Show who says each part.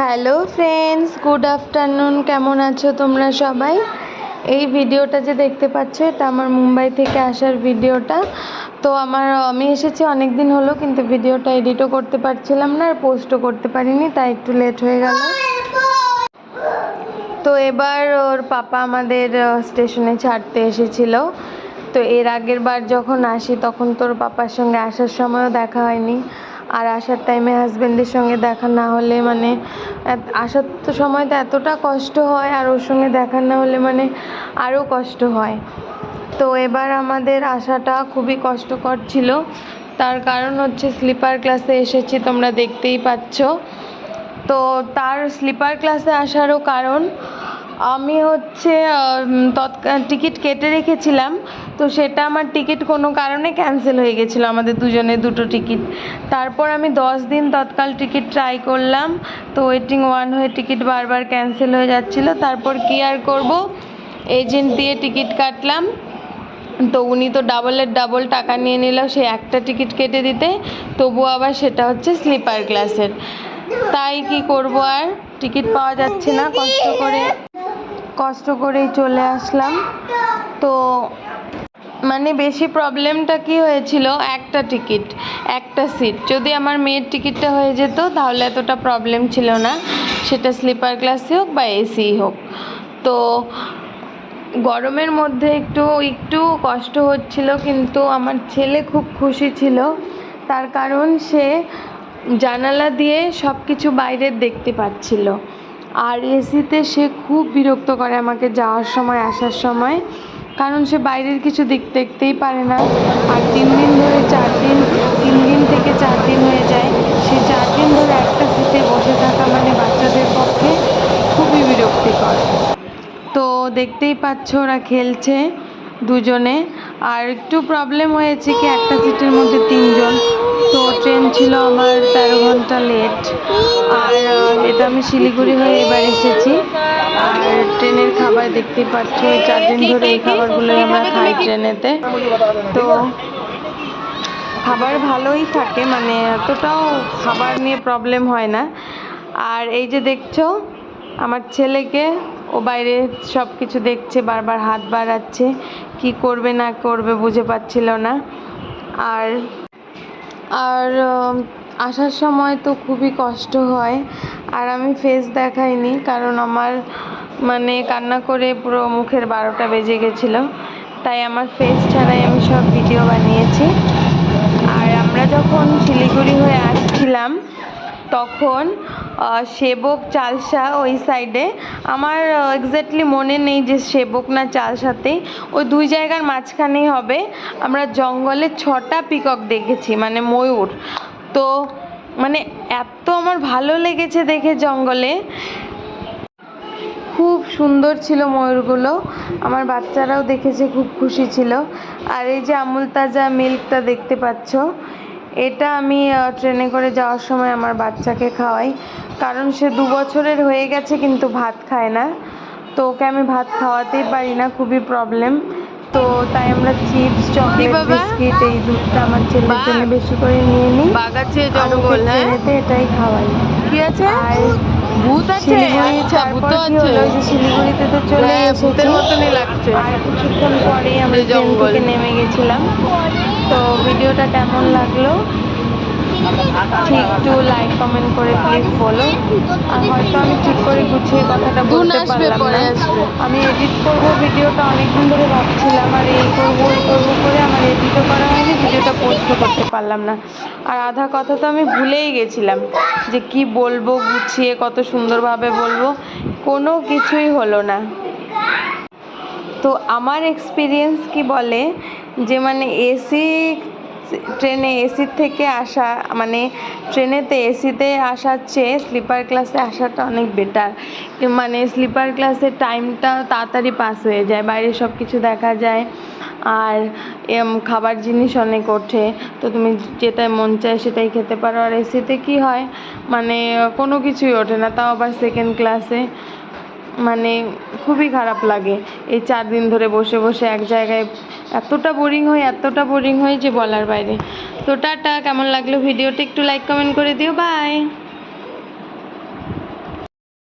Speaker 1: Hello friends, good afternoon. কেমন আছো তোমরা সবাই? এই ভিডিওটা যে দেখতে পাচ্ছ, এটা আমার মুম্বাই থেকে আসার ভিডিওটা। তো আমার, আমি এসেছি অনেক দিন হলো, কিন্তু ভিডিওটা এডিটও করতে পারছিলাম না, আর পোস্টও করতে পারিনি, তাই একটু লেট হয়ে গেল। তো এবার ওর পাপা আমাদের স্টেশনে ছাড়তে এসেছিল। তো এর আগের বার যখন আসি, তখন তোর পাপার সঙ্গে আসার সময়ও দেখা হয়নি। আর আসার টাইমে হাজব্যান্ডের সঙ্গে দেখা না হলে মানে আসার তো সময় তো এতটা কষ্ট হয় আর ওর সঙ্গে দেখা না হলে মানে আরও কষ্ট হয়। তো এবার আমাদের আসাটা খুবই কষ্টকর ছিল। তার কারণ হচ্ছে স্লিপার ক্লাসে এসেছি, তোমরা দেখতেই পাচ্ছ। তো তার স্লিপার ক্লাসে আসারও কারণ আমি হচ্ছে তৎকাল টিকিট কেটে রেখেছিলাম। তো সেটা আমার টিকিট কোনো কারণে ক্যান্সেল হয়ে গেছিল, আমাদের দুজনের দুটো টিকিট। তারপর আমি দশ দিন তৎকাল টিকিট ট্রাই করলাম। তো ওয়েটিং ওয়ান হয়ে টিকিট বারবার ক্যান্সেল হয়ে যাচ্ছিল। তারপর কি আর করব? এজেন্ট দিয়ে টিকিট কাটলাম। তো উনি তো ডাবলের ডাবল টাকা নিয়ে নিল, সে একটা টিকিট কেটে দিতে। তবু আবার সেটা হচ্ছে স্লিপার ক্লাসের তাই কি করব আর? টিকিট পাওয়া যাচ্ছে না, কষ্ট করে। কষ্ট করেই চলে আসলাম। তো মানে বেশি প্রবলেমটা কি হয়েছিল? একটা টিকিট, একটা সিট। যদি আমার মেয়ের টিকিটটা হয়ে যেত, তাহলে এতটা প্রবলেম ছিল না। সেটা স্লিপার ক্লাসে হোক বা এসি হোক। তো গরমের মধ্যে একটু একটু কষ্ট হচ্ছিল, কিন্তু আমার ছেলে খুব খুশি ছিল। তার কারণ সে জানালা দিয়ে সব কিছু বাইরের দেখতে পাচ্ছিল। আর এসিতে সে খুব বিরক্ত করে আমাকে যাওয়ার সময়, আসার সময়। কারণ সে বাইরের কিছু দিক দেখতেই পারে না। আর তিন দিন ধরে চার দিন, তিন দিন থেকে চার দিন হয়ে যায়। সে চার দিন ধরে একটা সিটে বসে থাকা মানে বাচ্চাদের পক্ষে খুবই বিরক্তিকর। তো দেখতেই পাচ্ছ ওরা খেলছে দুজনে। আর একটু প্রবলেম হয়েছে কি, একটা সিটের মধ্যে তিনজন। তো ট্রেন ছিল আমার তেরো ঘণ্টা লেট এটা আমি শিলিগুড়ি হয়ে এবার এসেছি। আর ট্রেনের খাবার দেখতেই পাচ্ছি চার দিন ধরে এই খাবারগুলো আমরা খাই ট্রেনেতে। তো খাবার ভালোই থাকে মানে এতটাও খাবার নিয়ে প্রবলেম হয় না। আর এই যে দেখছ, আমার ছেলেকে, ও বাইরে সব কিছু দেখছে, বারবার হাত বাড়াচ্ছে, কি করবে না করবে বুঝে পাচ্ছিল না। আর আর আসার সময় তো খুবই কষ্ট হয়, আর আমি ফেস দেখাইনি কারণ আমার মানে কান্না করে পুরো মুখের বারোটা বেজে গেছিল। তাই আমার ফেস ছাড়াই আমি সব ভিডিও বানিয়েছি। আর আমরা যখন শিলিগুড়ি হয়ে আসছিলাম, তখন সেবক চালসা ওই সাইডে আমার এক্স্যাক্টলি মনে নেই যে সেবক না চালসাতেই ওই দুই জায়গার মাঝখানেই হবে। আমরা জঙ্গলে ছটা পিকক দেখেছি মানে ময়ূর। তো মানে এত আমার ভালো লেগেছে দেখে জঙ্গলে। খুব সুন্দর ছিল ময়ূরগুলো। আমার বাচ্চারাও দেখেছে, খুব খুশি ছিল। আর এই যে আমুল তাজা মিল্কটা দেখতে পাচ্ছ, এটা আমি ট্রেনে করে যাওয়ার সময় আমার বাচ্চাকে খাওয়াই। কারণ সে দু বছরের হয়ে গেছে, কিন্তু ভাত খায় না। তো ওকে আমি ভাত খাওয়াতেই পারি না, খুবই প্রবলেম তো তাই আমরা চিপস চকলেট? বিস্কিট এই দুধটা আমার ছেলের জন্য বেশি করে নিয়ে নিই। বাগাচ্ছে
Speaker 2: জঙ্গল হ্যাঁ?
Speaker 1: এটাই খাওয়াই।
Speaker 2: কি আছে?
Speaker 1: আর
Speaker 2: ভূত আছে? আচ্ছা ভূত আছে।
Speaker 1: শিলিগুড়িতে তো চলে
Speaker 2: হ্যাঁ, ভূতের মতনই লাগছে।
Speaker 1: আর কিছুক্ষণ পরেই আমরা
Speaker 2: জঙ্গল।
Speaker 1: থেকে নেমে গেছিলাম। তো ভিডিওটা কেমন লাগল? ঠিক একটু লাইক কমেন্ট করে প্লিজ বলো আর হয়তো আমি ঠিক করে গুছিয়ে কথাটা বলতে পারলাম না। আমি এডিট করব ভিডিওটা অনেকদিন ধরে ভাবছিলাম আর এই করব এই করব করে আমার এডিটও করা হয়নি ভিডিওটা পোস্টও করতে পারলাম না। আর আধা কথা তো আমি ভুলেই গেছিলাম যে কি বলব গুছিয়ে কত সুন্দরভাবে বলব কোনো কিছুই হলো না। তো আমার এক্সপিরিয়েন্স কি বলে যে মানে এসি ট্রেনে এসির থেকে আসা মানে ট্রেনেতে এসিতে আসার চেয়ে স্লিপার ক্লাসে আসাটা অনেক বেটার মানে স্লিপার ক্লাসের টাইমটা তাড়াতাড়ি পাস হয়ে যায়, বাইরে সব কিছু দেখা যায়। আর খাবার জিনিস অনেক ওঠে। তো তুমি যেটাই মন চায় সেটাই খেতে পারো। আর এসিতে কি হয় মানে কোনো কিছুই ওঠে না, তাও আবার সেকেন্ড ক্লাসে মানে খুবই খারাপ লাগে। এই চার দিন ধরে বসে বসে এক জায়গায় এতটা বোরিং হয় এতটা বোরিং হয় যে বলার বাইরে। তো টাটা, কেমন লাগল ভিডিওটি একটু লাইক কমেন্ট করে দিও বাই